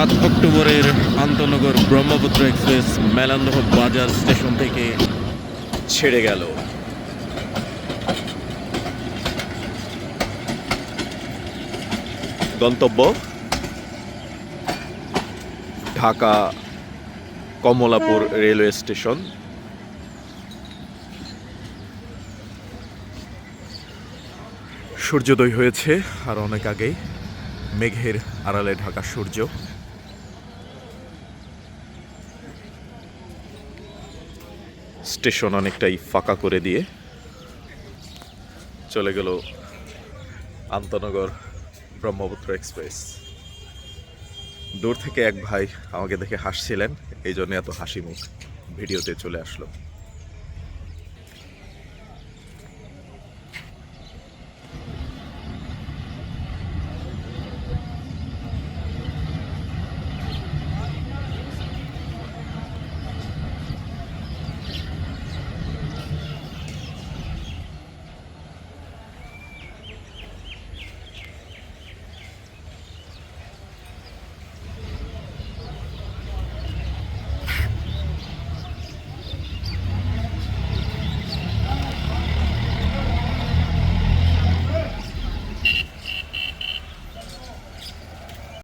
সাত অক্টোবরের আন্তনগর ব্রহ্মপুত্র এক্সপ্রেস মেলান্দহ বাজার স্টেশন থেকে ছেড়ে গেল। গন্তব্য? Dhaka Kamalapur railway station. সূর্যোদয় হয়েছে, আর অনেক আগেই মেঘের আড়ালে ঢাকা সূর্য। স্টেশন অনেকটাই ফাঁকা করে দিয়ে চলে গেল আন্তনগর ব্রহ্মপুত্র এক্সপ্রেস। দূর থেকে এক ভাই আমাকে দেখে হাসছিলেন, এই জন্য এত হাসি মুখ ভিডিওতে চলে আসলো।